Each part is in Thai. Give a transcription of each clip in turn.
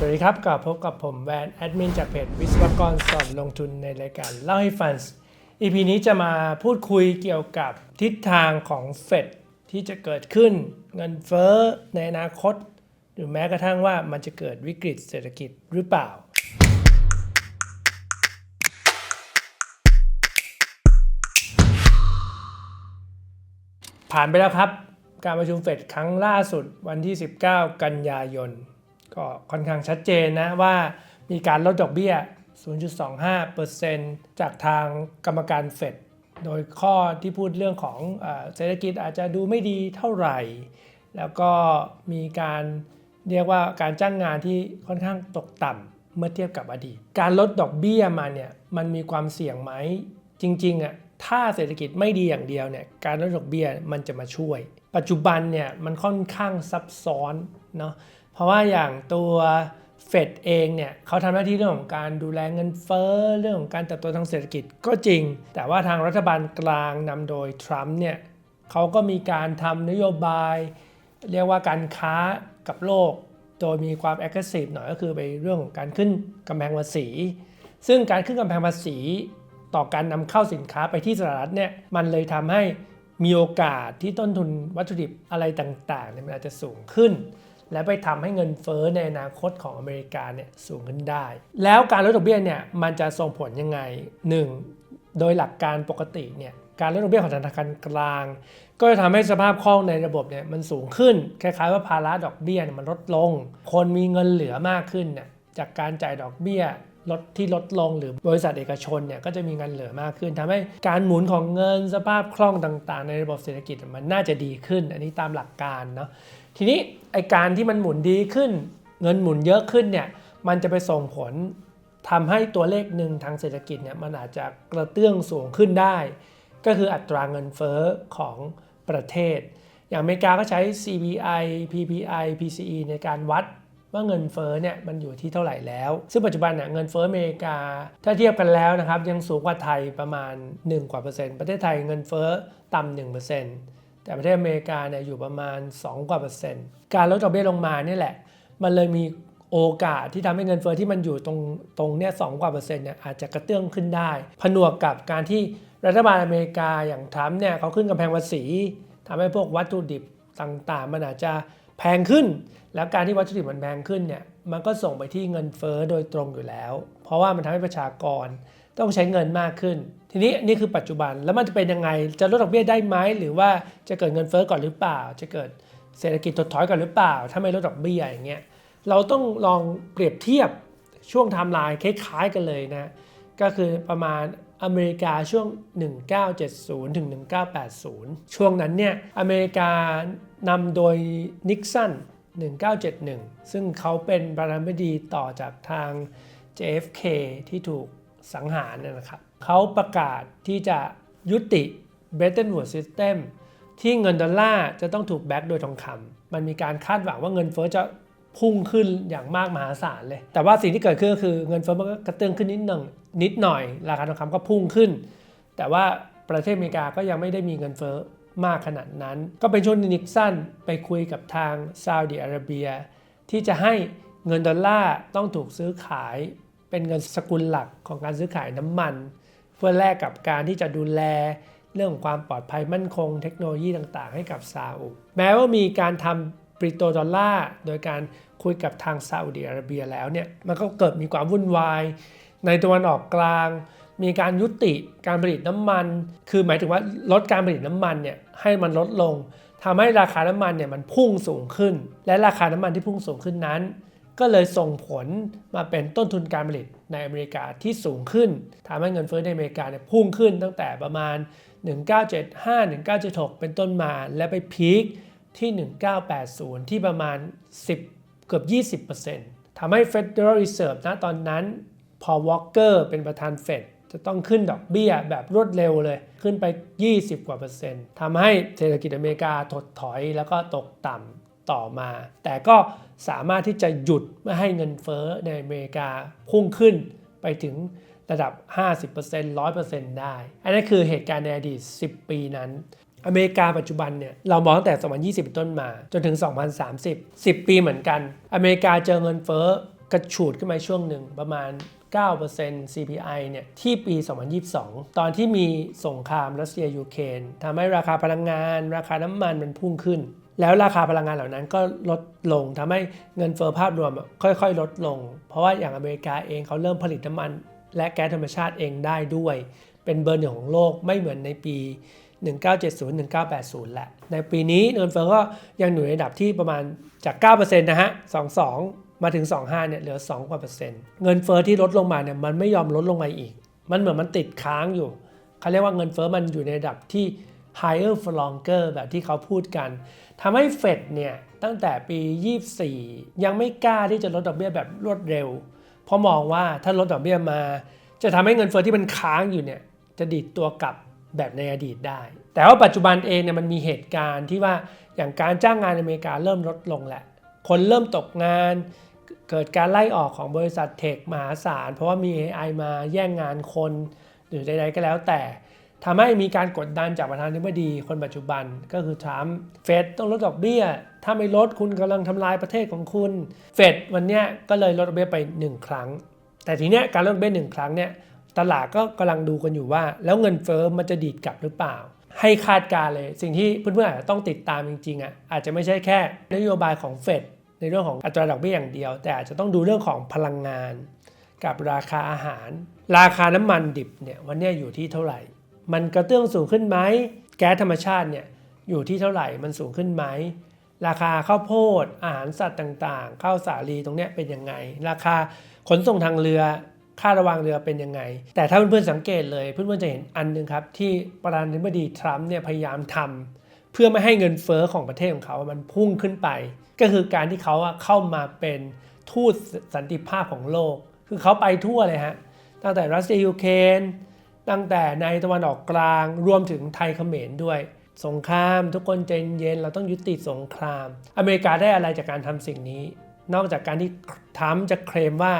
สวัสดีครับกลับพบกับผมแวนแอดมินจากเพจวิศวกรสอนลงทุนในรายการเล่าให้ฟัง EP นี้จะมาพูดคุยเกี่ยวกับทิศทางของเฟดที่จะเกิดขึ้นเงินเฟ้อในอนาคต หรือแม้กระทั่งว่ามันจะเกิดวิกฤตเศรษฐกิจหรือเปล่า ผ่านไปแล้วครับ การประชุมเฟดครั้งล่าสุดวันที่ 19 กันยายน ก็ค่อนข้างชัดเจนนะว่ามีการลดดอกเบี้ย 0.25%จากทางกรรมการเฟด โดยข้อที่พูดเรื่องของเออเศรษฐกิจอาจจะดูไม่ดีเท่าไหร่ แล้วก็มีการเรียกว่าการจ้างงานที่ค่อนข้างตกต่ำเมื่อเทียบกับอดีต การลดดอกเบี้ยมาเนี่ยมันมีความเสี่ยงไหม จริงๆอะถ้าเศรษฐกิจไม่ดีอย่างเดียวเนี่ยการลดดอกเบี้ยมันจะมาช่วย ปัจจุบันเนี่ยมันค่อนข้างซับซ้อนเนาะ เพราะว่าอย่างตัวเฟดเองเนี่ยเขาทำหน้าที่เรื่องของการดูแลเงินเฟ้อเรื่องของการเติบโตทางเศรษฐกิจก็จริง แต่ว่าทางรัฐบาลกลางนำโดยทรัมป์เนี่ยเขาก็มีการทำนโยบาย เรียกว่าการค้ากับโลก โดยมีความ aggressive หน่อยก็คือไปเรื่องของการขึ้นกำแพงภาษี ซึ่งการขึ้นกำแพงภาษีต่อการนำเข้าสินค้าไปที่สหรัฐเนี่ยมันเลยทำให้มีโอกาสที่ต้นทุนวัตถุดิบอะไรต่างๆเนี่ยมันอาจจะสูงขึ้น และไปทำให้เงินเฟ้อในอนาคตของอเมริกาเนี่ยสูงขึ้นได้ แล้วการลดดอกเบี้ยเนี่ยมันจะส่งผลยังไง 1. โดยหลักการปกติเนี่ยการลดดอกเบี้ยของธนาคารกลาง ก็จะทำให้สภาพคล่องในระบบเนี่ยมันสูงขึ้น คล้ายๆว่าภาระดอกเบี้ยมันลดลง คนมีเงินเหลือมากขึ้นเนี่ยจากการจ่ายดอกเบี้ย ลดที่ลดลงหรือบริษัทเอกชนเนี่ยก็จะมีเงินเหลือมากขึ้นทำให้การหมุนของเงินสภาพคล่องต่าง ๆ ในระบบเศรษฐกิจมันน่าจะดีขึ้น อันนี้ตามหลักการเนาะทีนี้ไอการที่มันหมุนดีขึ้น เงินหมุนเยอะขึ้นเนี่ยมันจะไปส่งผลทำให้ตัวเลขหนึ่งทางเศรษฐกิจเนี่ยมันอาจจะกระเตื้องสูงขึ้นได้ ก็คืออัตราเงินเฟ้อของประเทศ อย่างอเมริกาก็ใช้ CPI PPI PCE ในการวัด ว่าเงินเฟ้อเนี่ยมันอยู่ที่เท่าไหร่แล้ว ซึ่งปัจจุบันเนี่ยเงินเฟ้ออเมริกา ถ้าเทียบกันแล้วนะครับยังสูงกว่าไทยประมาณ 1 กว่าเปอร์เซ็นต์ประเทศไทยเงินเฟ้อต่ำ1เปอร์เซ็นต์แต่ประเทศอเมริกาเนี่ยอยู่ประมาณ 2 กว่าเปอร์เซ็นต์การลดดอกเบี้ยลงมาเนี่ยแหละ มันเลยมีโอกาสที่ทำให้เงินเฟ้อที่มันอยู่ตรงตรงเนี่ยสกว่าเปอร์เซ็นต์เนี่ยอาจจะกระเตื้องขึ้นได้ ผนวกกับการที่รัฐบาลอเมริกาอย่างทรัมป์เนี่ยเขาขึ้นกำแพงภาษีทำให้พวกวัตถุดิบต่างๆ มันอาจจะ แพงขึ้น แล้วการที่วัตถุดิบมันแพงขึ้นเนี่ยมันก็ส่งไปที่เงินเฟ้อโดยตรงอยู่แล้ว เพราะว่ามันทำให้ประชากรต้องใช้เงินมากขึ้น ทีนี้นี่คือปัจจุบันแล้วมันจะเป็นยังไงจะลดดอกเบี้ยได้ไหมหรือว่าจะเกิดเงินเฟ้อก่อนหรือเปล่า จะเกิดเศรษฐกิจถดถอยก่อนหรือเปล่า ถ้าไม่ลดดอกเบี้ยอย่างเงี้ยเราต้องลองเปรียบเทียบช่วงไทม์ไลน์คล้ายๆกันเลยนะ ก็คือประมาณอเมริกาช่วง 1970 ถึง 1980 ช่วงนั้นเนี่ยอเมริกานำโดยนิกสัน1971 ซึ่งเขาเป็นประธานาธิบดีต่อจากทาง JFK ที่ถูกสังหารนะครับเขาประกาศที่จะยุติ Bretton Woods System ที่เงินดอลลาร์จะต้องถูกแบ็กโดยทองคำมันมีการคาดหวังว่าเงินเฟ้อจะ พุ่งขึ้นอย่างมากมหาศาลเลย แต่ว่าสิ่งที่เกิดขึ้นก็คือเงินเฟ้อมันก็กระเตื้องขึ้นนิดหนึ่งนิดหน่อย ราคาทองคำก็พุ่งขึ้น แต่ว่าประเทศอเมริกาก็ยังไม่ได้มีเงินเฟ้อมากขนาดนั้น ก็เป็นช่วงนิกสันไปคุยกับทางซาอุดิอาระเบีย ที่จะให้เงินดอลลาร์ต้องถูกซื้อขาย เป็นเงินสกุลหลักของการซื้อขายน้ำมัน เพื่อแลกกับการที่จะดูแลเรื่องของความปลอดภัยมั่นคง เทคโนโลยีต่าง ๆ ให้กับซาอุแม้ว่ามีการทำ ปริโตดอลลาร์โดยการคุยกับทางซาอุดิอาระเบียแล้วเนี่ยมันก็เกิดมีความวุ่นวาย ในตะวันออกกลาง มีการยุติการผลิตน้ำมัน คือหมายถึงว่าลดการผลิตน้ำมันเนี่ยให้มันลดลงทำให้ราคาน้ำมันเนี่ยมันพุ่งสูงขึ้น และราคาน้ำมันที่พุ่งสูงขึ้นนั้น ก็เลยส่งผลมาเป็นต้นทุนการผลิตในอเมริกาที่สูงขึ้นทำให้เงินเฟ้อในอเมริกาเนี่ยพุ่งขึ้นตั้งแต่ประมาณ 1975 1976 เป็นต้นมาและไปพีค ที่ 1980 ที่ประมาณ 10 เกือบ 20%ทำให้ Federal Reserve ณตอนนั้น พอวอลเกอร์เป็นประธานเฟดจะต้องขึ้นดอกเบี้ยแบบรวดเร็วเลย ขึ้นไป 20 กว่าเปอร์เซ็นต์ทำให้เศรษฐกิจอเมริกาถดถอยแล้วก็ตกต่ำต่อมา แต่ก็สามารถที่จะหยุดไม่ให้เงินเฟ้อในอเมริกาพุ่งขึ้นไปถึงระดับ 50% 100%ได้ อันนี้คือเหตุการณ์ในอดีต 10 ปีนั้น อเมริกาปัจจุบันเนี่ยเรามองตั้งแต่ 2020เป็นต้นมา จนถึง 2030 10 ปีเหมือนกัน อเมริกาเจอเงินเฟ้อกระฉูดขึ้นมาช่วงหนึ่งประมาณ 9% CPI เนี่ยที่ปี 2022 ตอนที่มีสงครามรัสเซียยูเครนทำให้ราคาพลังงาน ราคาน้ำมันมันพุ่งขึ้น แล้วราคาพลังงานเหล่านั้นก็ลดลงทำให้เงินเฟ้อภาพรวมค่อยๆ ลดลง เพราะว่าอย่างอเมริกาเองเขาเริ่มผลิตน้ำมัน และแก๊สธรรมชาติเองได้ด้วย เป็นเบอร์หนึ่งของโลกไม่เหมือนในปี 1970-1980 แหละ ในปีนี้เงินเฟ้อก็ยังอยู่ในระดับที่ประมาณจาก 9%นะฮะ 22 มาถึง 25 เนี่ยเหลือ 2 กว่าเปอร์เซ็นต์เงินเฟ้อที่ลดลงมาเนี่ยมันไม่ยอมลดลงมาอีก มันเหมือนมันติดค้างอยู่เขาเรียกว่าเงินเฟ้อมันอยู่ในระดับที่ higher for longer แบบที่เขาพูดกันทำให้เฟดเนี่ยตั้งแต่ปี 24 ยังไม่กล้าที่จะลดดอกเบี้ยแบบรวดเร็ว เพราะมองว่าถ้าลดดอกเบี้ยมา จะทำให้เงินเฟ้อที่มันค้างอยู่เนี่ย จะดีดตัวกลับแบบในอดีตได้ แต่ว่าปัจจุบันเองเนี่ยมันมีเหตุการณ์ที่ว่าอย่างการจ้างงานในอเมริกาเริ่มลดลงแหละ คนเริ่มตกงาน เกิดการไล่ออกของบริษัทเทคมหาศาล เพราะว่ามี AI มาแย่งงานคนหรือใดๆก็แล้วแต่ทำให้มีการกดดันจากประธานาธิบดีคนปัจจุบันก็คือทรัมป์เฟดต้องลดดอกเบี้ย ถ้าไม่ลดคุณกำลังทำลายประเทศของคุณ เฟดวันเนี้ยก็เลยลดดอกเบี้ยไป 1 ครั้ง แต่ทีเนี้ยการลดดอกเบี้ยหนึ่งครั้งเนี่ย ตลาดก็กำลังดูกันอยู่ว่า แล้วเงินเฟ้อมันจะดีดกลับหรือเปล่า ให้คาดการเลย สิ่งที่เพื่อนๆอาจจะต้องติดตามจริงๆอะอาจจะไม่ใช่แค่ นโยบายของเฟดในเรื่องของอัตราดอกเบี้ยอย่างเดียว แต่อาจจะต้องดูเรื่องของพลังงาน กับราคาอาหาร ราคาน้ำมันดิบเนี่ยวันนี้อยู่ที่เท่าไหร่ มันกระเตื้องสูงขึ้นไหมแก๊สธรรมชาติเนี่ยอยู่ที่เท่าไหร่มันสูงขึ้นไหมราคาข้าวโพดอาหารสัตว์ต่างๆ ข้าวสาลีตรงเนี้ยเป็นยังไง ราคาขนส่งทางเรือ ค่าระวางเรือเป็นยังไง แต่ถ้าเพื่อนๆสังเกตเลยเพื่อนๆจะเห็นอันหนึงครับที่ประธานาธิบดีทรัมป์เนี่ยพยายามทำเพื่อไม่ให้เงินเฟอ้อของประเทศของเขา มันพุ่งขึ้นไป ก็คือการที่เขาอะเข้ามาเป็นทูตสันติภาพของโลก คือเขาไปทั่วเลยฮะตั้งแต่รัสเซียยูเครนตั้งแต่ในตะวันออกกลางรวมถึงไทยเขมรด้วย สงคราม ทุกคนใจเย็นเราต้องยุติสงคราม อเมริกาได้อะไรจากการทำสิ่งนี้ นอกจากการที่ทรัมป์จะเคลมว่า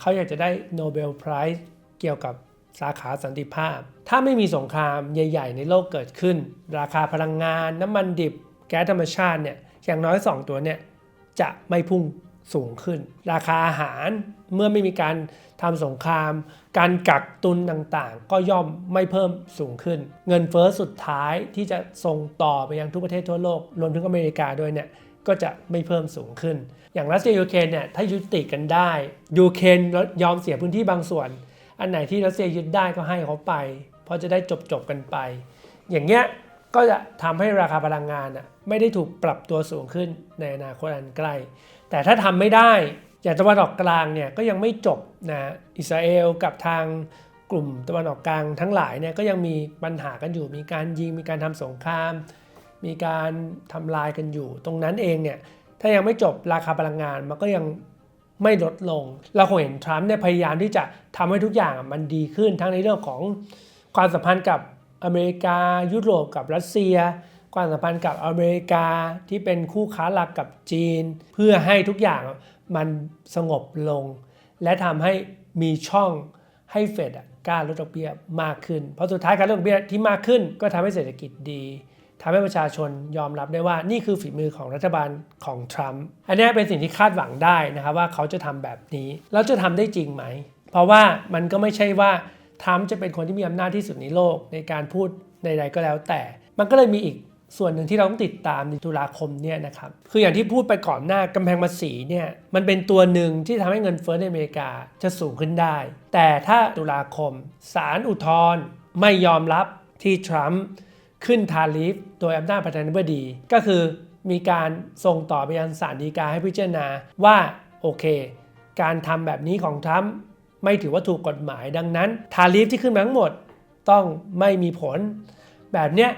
เขาอยากจะได้โนเบลไพรส์เกี่ยวกับสาขาสันติภาพ ถ้าไม่มีสงครามใหญ่ ๆ ในโลกเกิดขึ้น ราคาพลังงาน น้ำมันดิบ แก๊สธรรมชาติเนี่ยอย่างน้อย 2 ตัวเนี่ยจะไม่พุ่งสูงขึ้น ราคาอาหารเมื่อไม่มีการทำสงคราม การกักตุนต่างๆ ก็ย่อมไม่เพิ่มสูงขึ้น เงินเฟ้อสุดท้ายที่จะส่งต่อไปยังทุกประเทศทั่วโลกรวมถึงอเมริกาด้วยเนี่ย ก็จะไม่เพิ่มสูงขึ้น อย่างรัสเซียยูเครนเนี่ยถ้ายุติกันได้ยูเครนยอมเสียพื้นที่บางส่วน อันไหนที่รัสเซียยึดได้ก็ให้เขาไป เพราะจะได้จบๆกันไป อย่างเงี้ยก็จะทำให้ราคาพลังงานอะไม่ได้ถูกปรับตัวสูงขึ้นในอนาคตอันใกล้ แต่ถ้าทำไม่ได้อย่างตะวันออกกลางเนี่ยก็ยังไม่จบนะอิสราเอลกับทางกลุ่มตะวันออกกลางทั้งหลายเนี่ยก็ยังมีปัญหากันอยู่มีการยิงมีการทำสงคราม มีการทำลายกันอยู่ ตรงนั้นเองเนี่ยถ้ายังไม่จบราคาพลังงานมันก็ยังไม่ลดลง เราคงเห็นทรัมป์เนี่ยพยายามที่จะทำให้ทุกอย่างมันดีขึ้นทั้งในเรื่องของความสัมพันธ์กับอเมริกา ยุโรปกับรัสเซีย ความสัมพันธ์กับอเมริกาที่เป็นคู่ค้าหลักกับจีน เพื่อให้ทุกอย่างมันสงบลง และทำให้มีช่องให้เฟดกล้าลดดอกเบี้ยมากขึ้น เพราะสุดท้ายการลดดอกเบี้ยที่มากขึ้นก็ทำให้เศรษฐกิจดี ทำให้ประชาชนยอมรับได้ว่านี่คือฝีมือของรัฐบาลของทรัมป์อันนี้เป็นสิ่งที่คาดหวังได้นะครับว่าเขาจะทำแบบนี้ แล้วจะทำได้จริงไหม เพราะว่ามันก็ไม่ใช่ว่าทรัมป์จะเป็นคนที่มีอำนาจที่สุดในโลกในการพูดใดๆก็แล้วแต่ มันก็เลยมีอีกส่วนหนึ่งที่เราต้องติดตามในตุลาคมเนี่ยนะครับ คืออย่างที่พูดไปก่อนหน้ากำแพงภาษีเนี่ยมันเป็นตัวหนึ่งที่ทำให้เงินเฟ้อในอเมริกาจะสูงขึ้นได้ แต่ถ้าตุลาคมศาลอุทธรณ์ไม่ยอมรับที่ทรัมป์ ขึ้นทาริฟโดยอำนาจประธานาธิบดี ก็คือมีการส่งต่อไปยังศาลฎีกาให้พิจารณาว่าโอเค การทำแบบนี้ของทรัมป์ไม่ถือว่าถูกกฎหมายดังนั้น ทาริฟที่ขึ้นมาทั้งหมดต้องไม่มีผล แบบเนี้ย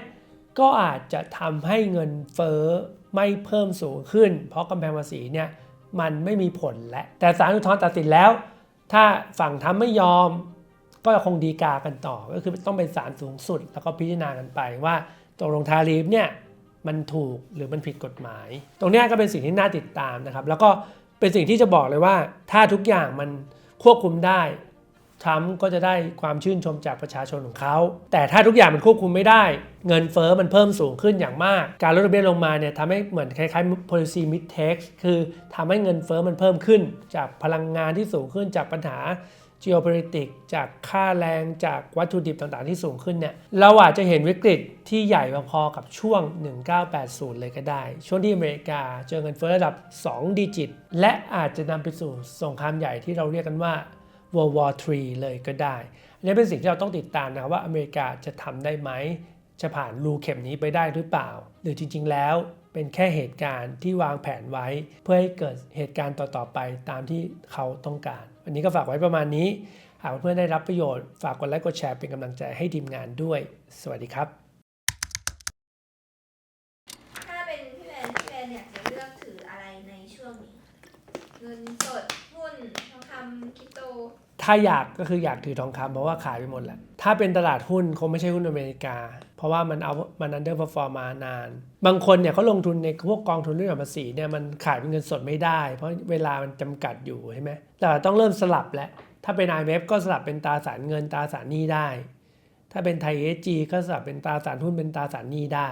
ก็อาจจะทำให้เงินเฟ้อไม่เพิ่มสูงขึ้น เพราะกำแพงภาษีเนี่ยมันไม่มีผลและแต่ศาลอุทธรณ์ตัดสินแล้ว ถ้าฝั่งทำไม่ยอม ก็คงดีกากันต่อ ก็คือต้องเป็นศาลสูงสุด แล้วก็พิจารณากันไปว่าตกลงทารีฟเนี่ยมันถูกหรือมันผิดกฎหมาย ตรงนี้ก็เป็นสิ่งที่น่าติดตามนะครับ แล้วก็เป็นสิ่งที่จะบอกเลยว่า ถ้าทุกอย่างมันควบคุมได้ทรัมป์ก็จะได้ความชื่นชมจากประชาชนของเขา แต่ถ้าทุกอย่างมันควบคุมไม่ได้ เงินเฟ้อมันเพิ่มสูงขึ้นอย่างมาก การลดดอกเบี้ยลงมาเนี่ยทำให้เหมือนคล้ายๆ policy mid text คือทำให้เงินเฟ้อมันเพิ่มขึ้น จากพลังงานที่สูงขึ้นจากปัญหา geopolitics จากค่าแรงจากวัตถุดิบต่างๆที่สูงขึ้นเนี่ยเราอาจจะเห็นวิกฤตที่ใหญ่พอๆกับช่วง 1980 เลยก็ได้ ช่วงที่อเมริกาเจอเงินเฟ้อระดับ 2 ดิจิต และอาจจะนำไปสู่สงครามใหญ่ที่เราเรียกกันว่า World War III เลยก็ได้อันนี้เป็นสิ่งที่เราต้องติดตามนะครับว่าอเมริกาจะทำได้ไหม จะผ่านรูเข็มนี้ไปได้หรือเปล่า หรือจริง ๆ แล้วเป็นแค่เหตุการณ์ที่วางแผนไว้ เพื่อให้เกิดเหตุการณ์ต่อๆไปตามที่เขาต้องการ วันนี้ก็ฝากไว้ประมาณนี้ หากเพื่อนได้รับประโยชน์ฝากกดไลค์กดแชร์เป็นกำลังใจให้ทีมงานด้วย สวัสดีครับถ้าเป็นพี่แมนพี่แมนอยากจะเลือกถืออะไรในช่วงนี้ เงินสด หุ้นทองคำคริปโต ถ้าอยากก็คืออยากถือทองคำเพราะว่าขายไปหมดแล้วถ้าเป็นตลาดหุ้นคงไม่ใช่หุ้นอเมริกา เพราะว่ามันเอามันอันเดอร์พอฟอร์มานาน บางคนเนี่ยเขาลงทุนในพวกกองทุนเรื่องภาษีเนี่ยมันขายเป็นเงินสดไม่ได้ เพราะเวลามันจำกัดอยู่ใช่ไหมแต่ต้องเริ่มสลับแล้วถ้าเป็น IMF ก็สลับเป็นตราสารเงินตราสารหนี้ได้ ถ้าเป็นไทยเอจีก็สลับเป็นตราสารหุ้นเป็นตราสารหนี้ได้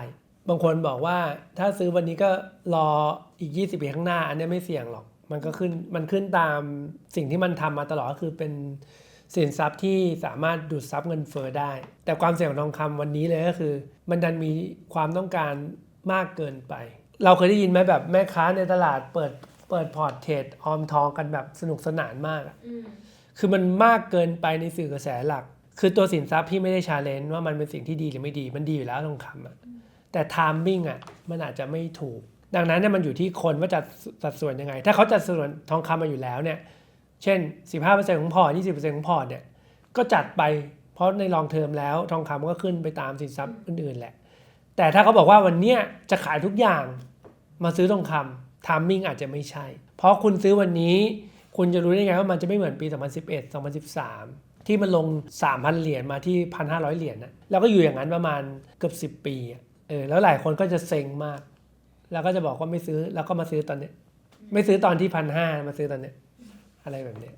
บางคนบอกว่าถ้าซื้อวันนี้ก็รออีก 20 ปีข้างหน้า อันนี้ไม่เสี่ยงหรอก มันก็ขึ้นมันขึ้นตามสิ่งที่มันทำมาตลอดก็คือเป็นสินทรัพย์ที่สามารถดูดซับเงินเฟอ้อได้ แต่ความเสี่ยงของทองคำวันนี้เลยก็คือ มันดันมีความต้องการมากเกินไป เราเคยได้ยินไหมแบบแม่ค้าในตลาดเปิดเปิดพอร์ตเทรดออมทองกันแบบสนุกสนานมากอะอืมคือมันมากเกินไปในสื่อกระแสหลัก คือตัวสินทรัพย์พี่ไม่ได้ชาเลนจ์ว่ามันเป็นสิ่งที่ดีหรือไม่ดี มันดีอยู่แล้วทองคำอะแต่ไทามมิ่งอะมันอาจจะไม่ถูก ดังนั้นเนี่ยมันอยู่ที่คนว่าจะสัดส่วนยังไง ถ้าเขาจัดส่วนทองคำมาอยู่แล้วเนี่ย เช่น 15%ของพอร์ต20%ของพอร์ตเนี่ย ก็จัดไป เพราะในลองเทอมแล้วทองคำก็ขึ้นไปตามสินทรัพย์อื่นๆแหละ แต่ถ้าเขาบอกว่าวันเนี้ยจะขายทุกอย่างมาซื้อทองคำทามมิ่งอาจจะไม่ใช่ เพราะคุณซื้อวันนี้ คุณจะรู้ได้ไงว่ามันจะไม่เหมือนปี 2011 2013 ที่มันลง 3,000 เหรียญมาที่ 1,500 เหรียญนะแล้วก็อยู่อย่างนั้นประมาณเกือบ 10 ปี เออ แล้วหลายคนก็จะเซ็งมาก แล้วก็จะบอกว่าไม่ซื้อแล้วก็มาซื้อตอนเนี้ย ไม่ซื้อตอนที่พันห้ามาซื้อตอนเนี้ย อะไรแบบเนี้ย